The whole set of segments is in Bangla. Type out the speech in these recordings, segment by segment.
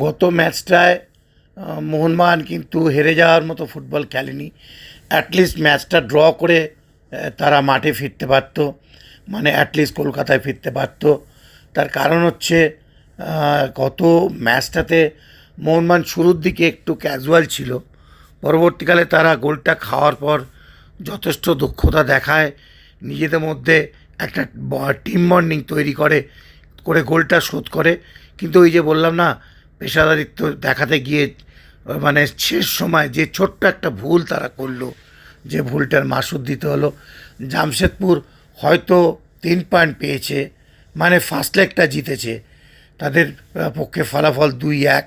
গত ম্যাচটায় মোহনবাগান কিন্তু হেরে যাওয়ার মতো ফুটবল খেলেনি। অ্যাটলিস্ট ম্যাচটা ড্র করে তারা মাঠে ফিরতে পারত। মানে অ্যাটলিস্ট কলকাতায় ফিরতে পারত। তার কারণ হচ্ছে গত ম্যাচটাতে মোহনবাগান শুরুর দিকে একটু ক্যাজুয়াল ছিল। পরবর্তীকালে তারা গোলটা খাওয়ার পর যথেষ্ট দক্ষতা দেখায়। নিজেদের মধ্যে একটা টিম বন্ডিং তৈরি করে করে গোলটা শোধ করে। কিন্তু ওই যে বললাম না পেশাদারিত্ব দেখাতে গিয়ে মানে শেষ সময় যে ছোট্ট একটা ভুল তারা করল, যে ভুলটার মাসুদ দিতে হলো। জামশেদপুর হয়তো তিন পয়েন্ট পেয়েছে মানে ফার্স্ট লেগটা জিতেছে। তাদের পক্ষে ফলাফল দুই এক।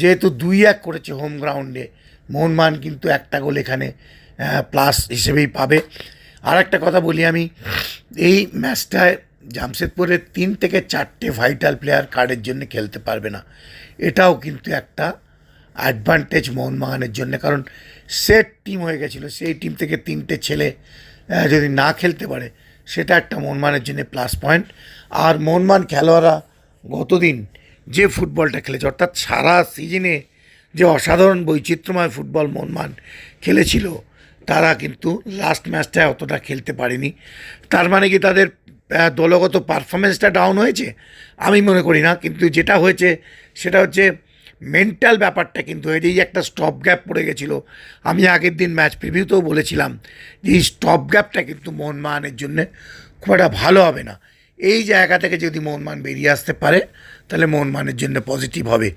যেহেতু দুই এক করেছে হোম গ্রাউন্ডে মোহনবাগান কিন্তু একটা গোল এখানে প্লাস হিসেবেই পাবে। আর একটা কথা বলি আমি, এই ম্যাচটায় জামশেদপুরের তিন থেকে চারটে ভাইটাল প্লেয়ার কার্ডের জন্য খেলতে পারবে না। এটাও কিন্তু একটা অ্যাডভান্টেজ মোহনবাগানের জন্য, কারণ সেট টিম হয়ে গেছিল, সেই টিম থেকে তিনটে ছেলে যদি না খেলতে পারে, সেটা একটা মোহনবাগানের জন্য প্লাস পয়েন্ট আর মোহনবাগান খেলোয়াড়রা গতদিন যে ফুটবলটা খেলেছে, অর্থাৎ সারা সিজনে যে অসাধারণ বৈচিত্র্যময় ফুটবল মোহনবাগান খেলেছিল, তারা কিন্তু লাস্ট ম্যাচটায় অতটা খেলতে পারেনি। তার মানে কি তাদের দলগত পারফরমেন্সটা ডাউন হয়েছে, আমি মনে করি না। কিন্তু যেটা হয়েছে, সেটা হচ্ছে মেন্টাল ব্যাপারটা কিন্তু হয়েছে এই একটা স্টপ গ্যাপ পড়ে গেছিল। আমি আগের দিন ম্যাচ প্রিভিউতেও বলেছিলাম যে এই স্টপ গ্যাপটা কিন্তু মোহনবাগানের জন্যে খুব একটা ভালো হবে না। এই জায়গা থেকে যদি মোহনবাগান বেরিয়ে আসতে পারে, তাহলে মোহনবাগানের জন্য পজিটিভ হবে।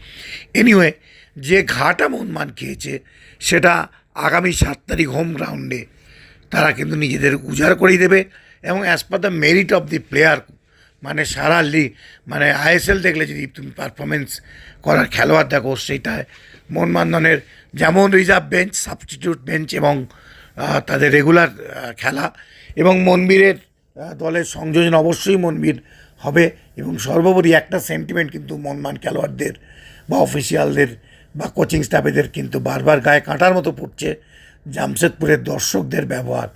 এনিওয়ে যে ঘাটা মোহনবাগান খেয়েছে, সেটা আগামী সাত তারিখ হোম গ্রাউন্ডে তারা কিন্তু নিজেদের উজাড় করেই দেবে। এবং as per the merit of the player মানে সারা লি মানে আইএসএল দেখলে যদি তুমি পারফরমেন্স করার খেলোয়াড় দেখো, সেইটায় মনমান্দনের যেমন রিজার্ভ বেঞ্চ সাবস্টিটিউট বেঞ্চ এবং তাদের রেগুলার খেলা এবং মনবীরের দলের সংযোজন অবশ্যই মনবীর হবে এবং সর্বোপরি একটা সেন্টিমেন্ট কিন্তু মনমান খেলোয়াড়দের বা অফিসিয়ালদের বা কোচিং স্টাফেদের কিন্তু বারবার গায়ে কাঁটার মতো পড়ছে জামশেদপুরের দর্শকদের ব্যবহার।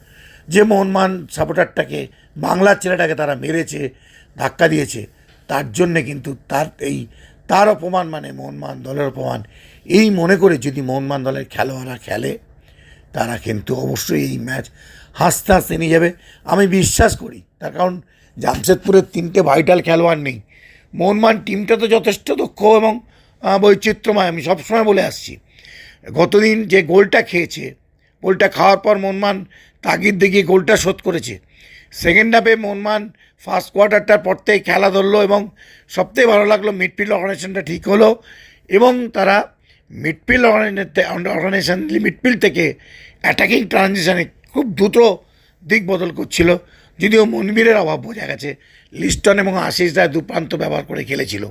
যে মোহনমান সাপোর্টারটাকে বাংলার ছেলেটাকে তারা মেরেছে, ধাক্কা দিয়েছে, তার জন্যে কিন্তু তার এই, তার অপমান মানে মোহনমান দলের অপমান। এই মনে করে যদি মোহনমান দলের খেলোয়াড়রা খেলে, তারা কিন্তু অবশ্যই এই ম্যাচ হাসতে হাসতে নিয়ে যাবে। আমি বিশ্বাস করি, তার কারণ জামশেদপুরের তিনটে ভাইটাল খেলোয়াড় নেই। মোহনমান টিমটা তো যথেষ্ট দক্ষ এবং বৈচিত্র্যময়, আমি সবসময় বলে আসছি। গতদিন যে গোলটা খেয়েছে, গোলটা খাওয়ার পর মনমান তাগিদ দেখিয়ে গোলটা শোধ করেছে। সেকেন্ড হাফে মনমান ফার্স্ট কোয়ার্টারটার পর থেকে খেলা ধরলো এবং সবথেকে ভালো লাগল মিডফিল্ড অর্গানাইজেশনটা ঠিক হলো এবং তারা মিডফিল্ড অর্গানাইজেশন মিডফিল্ড থেকে অ্যাটাকিং ট্রানজিশনে খুব দ্রুত দিক বদল করছিল। যদিও মনবীরের অভাব বোঝা গেছে। লিস্টন এবং আশিস রায় দুপ্রান্ত ব্যবহার করে খেলেছিল।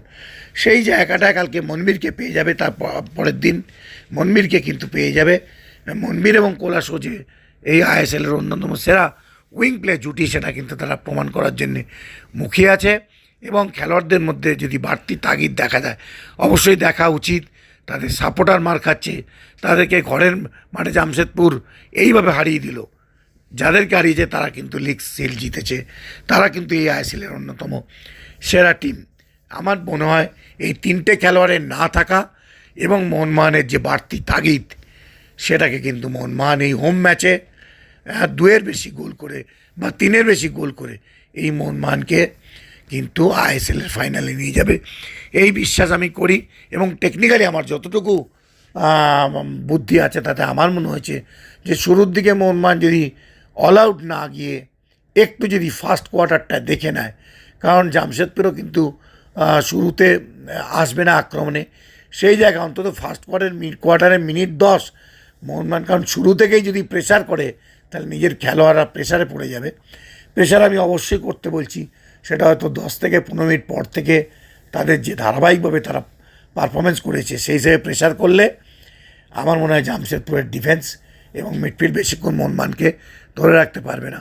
সেই জায়গাটায় কালকে মনবীরকে পেয়ে যাবে তার পরের দিন। মনবীরকে কিন্তু পেয়ে যাবে। মনবীর এবং কোলা সোজে এই আইএসএলের অন্যতম সেরা উইং প্লে জুটি সেটা কিন্তু তারা প্রমাণ করার জন্যে মুখিয়ে আছে। এবং খেলোয়াড়দের মধ্যে যদি বাড়তি তাগিদ দেখা যায়, অবশ্যই দেখা উচিত। তাদের সাপোর্টার মার খাচ্ছে, তাদেরকে ঘরের মাঠে জামশেদপুর এইভাবে হারিয়ে দিল। যাদেরকে হারিয়েছে, তারা কিন্তু লিগ সিল জিতেছে। তারা কিন্তু এই আইএসএলের অন্যতম সেরা টিম। আমার মনে হয় এই তিনটে খেলোয়াড়ের না থাকা এবং মোহনবাগানের যে বাড়তি তাগিদ, সেটাকে কিন্তু মোহনবাগান এই হোম ম্যাচে দুয়ের বেশি গোল করে বা তিনের বেশি গোল করে এই মোহনবাগানকে কিন্তু আইএসএলের ফাইনালে নিয়ে যাবে। এই বিশ্বাস আমি করি এবং টেকনিক্যালি আমার যতটুকু বুদ্ধি আছে তাতে আমার মনে হয়েছে যে শুরুর দিকে মোহনবাগান যদি অল আউট না গিয়ে একটু যদি ফার্স্ট কোয়ার্টারটা দেখে নেয়, কারণ জামশেদপুরও কিন্তু শুরুতে আসবে না আক্রমণে। সেই জায়গায় অন্তত ফার্স্ট কোয়ার্টার কোয়ার্টারে মিনিট দশ মোহনবাগান কারণ শুরু থেকেই যদি প্রেশার করে তাহলে নিজের খেলোয়াড়রা প্রেশারে পড়ে যাবে। প্রেশার আমি অবশ্যই করতে বলছি, সেটা হয়তো দশ থেকে পনেরো মিনিট পর থেকে তাদের যে ধারাবাহিকভাবে তারা পারফরমেন্স করেছে, সেই হিসেবে প্রেশার করলে আমার মনে হয় জামশেদপুরের ডিফেন্স এবং মিডফিল্ড বেশিক্ষণ মনমানকে ধরে রাখতে পারবে না।